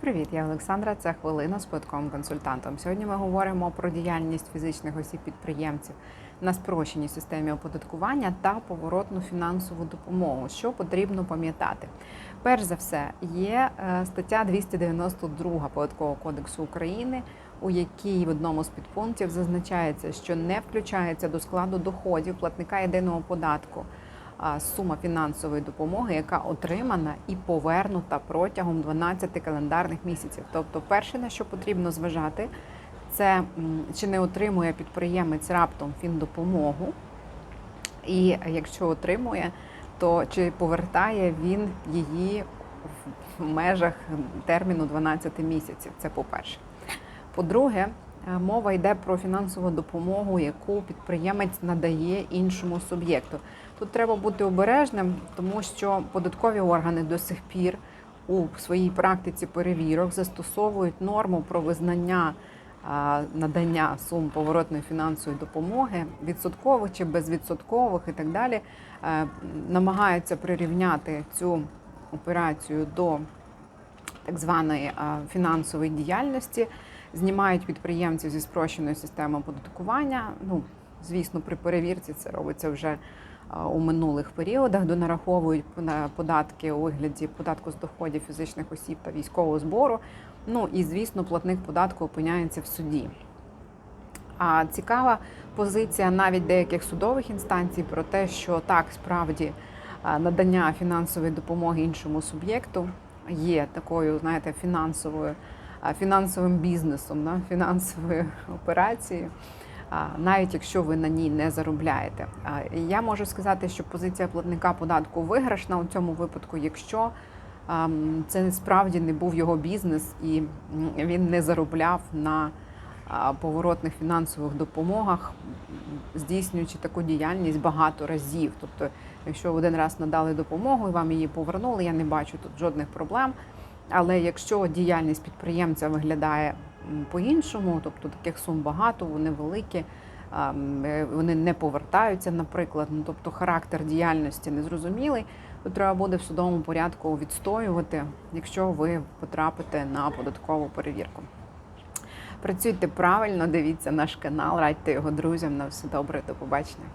Привіт, я Олександра. Це хвилина з податковим консультантом. Сьогодні ми говоримо про діяльність фізичних осіб-підприємців на спрощеній системі оподаткування та поворотну фінансову допомогу. Що потрібно пам'ятати? Перш за все, є е, стаття 292 податкового кодексу України, у якій в одному з підпунктів зазначається, що не включається до складу доходів платника єдиного податку сума фінансової допомоги, яка отримана і повернута протягом 12 календарних місяців. Тобто, перше на що потрібно зважати, це чи не отримує підприємець раптом фіндопомогу, і якщо отримує, то чи повертає він її в- межах терміну 12 місяців. Це по-перше. По-друге, е, мова йде про фінансову допомогу, яку підприємець надає іншому суб'єкту. Тут треба бути обережним, тому що податкові органи до сих пір у своїй практиці перевірок застосовують норму про визнання надання сум поворотної фінансової допомоги, відсоткових чи безвідсоткових і так далі, е, намагаються прирівняти цю операцію до так званої фінансової діяльності, знімають підприємців зі спрощеної системи оподаткування. Ну, звісно, при перевірці це робиться вже у минулих періодах, донараховують на податки у вигляді податку з доходів фізичних осіб та військового збору. Ну і звісно, платник податку опиняється в суді. А цікава позиція навіть деяких судових інстанцій про те, що так справді надання фінансової допомоги іншому суб'єкту є такою, знаєте, фінансовою фінансовим бізнесом, да, фінансовою операцією, навіть якщо ви на ній не заробляєте. Я можу сказати, що позиція платника податку виграшна у цьому випадку, якщо це справді не був його бізнес і він не заробляв на поворотних фінансових допомогах, здійснюючи таку діяльність багато разів. Тобто, якщо один раз надали допомогу і вам її повернули, я не бачу тут жодних проблем. Але якщо діяльність підприємця виглядає по-іншому, тобто таких сум багато, вони великі, е, вони не повертаються, наприклад, ну тобто характер діяльності незрозумілий, то треба буде в судовому порядку відстоювати, якщо ви потрапите на податкову перевірку. Працюйте правильно, дивіться наш канал, радьте його друзям. На все добре, до побачення.